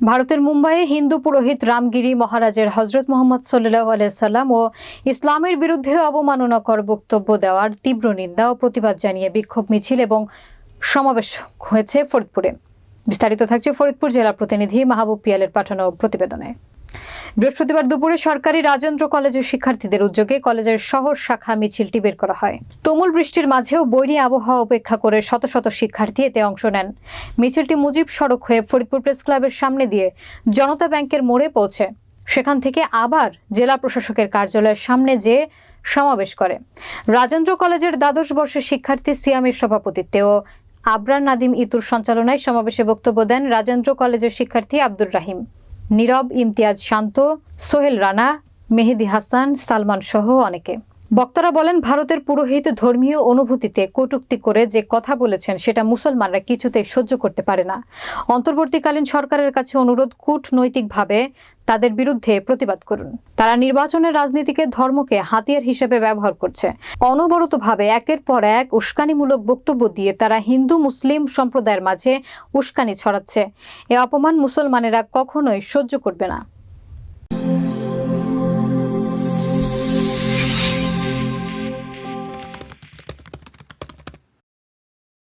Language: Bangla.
ভারতের মুম্বাইয়ে হিন্দু পুরোহিত রামগিরি মহারাজের হজরত মোহাম্মদ সাল্লাহ আলাইসাল্লাম ও ইসলামের বিরুদ্ধে অবমাননাকর বক্তব্য দেওয়ার তীব্র নিন্দা ও প্রতিবাদ জানিয়ে বিক্ষোভ মিছিল এবং সমাবেশ হয়েছে ফরিদপুরে। বিস্তারিত থাকছে ফরিদপুর জেলা প্রতিনিধি মাহবুব পিয়ালের পাঠানো প্রতিবেদনে। বৃহস্পতিবার দুপুরে সরকারি রাজেন্দ্র কলেজের শিক্ষার্থীদের উদ্যোগে কলেজের শহর শাখা মিছিলটি বের করা হয়। তুমুল বৃষ্টির মাঝেও বৈরী আবহাওয়া উপেক্ষা করে শত শত শিক্ষার্থী এতে অংশ নেন। মিছিলটি মুজিব সড়ক হয়ে ফরিদপুর প্রেস ক্লাবের সামনে দিয়ে জনতা ব্যাংকের মোড়ে পৌঁছে। সেখান থেকে আবার জেলা প্রশাসকের কার্যালয়ের সামনে যেয়ে সমাবেশ করে। রাজেন্দ্র কলেজের দ্বাদশ বর্ষের শিক্ষার্থী সিয়ামের সভাপতিত্বে ও আবরার নাদিম ইতুর সঞ্চালনায় সমাবেশে বক্তব্য দেন রাজেন্দ্র কলেজের শিক্ষার্থী আব্দুর রাহিম। নীরব, ইমতিয়াজ শান্ত, সোহেল রানা, মেহেদি হাসান, সালমান সহ অনেকে। বক্তারা বলেন, ভারতের পুরোহিত ধর্মীয় অনুভূতিতে কটুক্তি করে যে কথা বলেছেন সেটা মুসলমানরা কিছুতেই সহ্য করতে পারে না। অন্তর্বর্তীকালীন সরকারের কাছে অনুরোধ, কূটনৈতিকভাবে তাদের বিরুদ্ধে প্রতিবাদ করুন। তারা নির্বাচনের রাজনীতিকে ধর্মকে হাতিয়ার হিসেবে ব্যবহার করছে। অনবরতভাবে একের পর এক উস্কানিমূলক বক্তব্য দিয়ে তারা হিন্দু, মুসলিম সম্প্রদায়ের মাঝে উস্কানি ছড়াচ্ছে। এ অপমান মুসলমানেরা কখনোই সহ্য করবে না।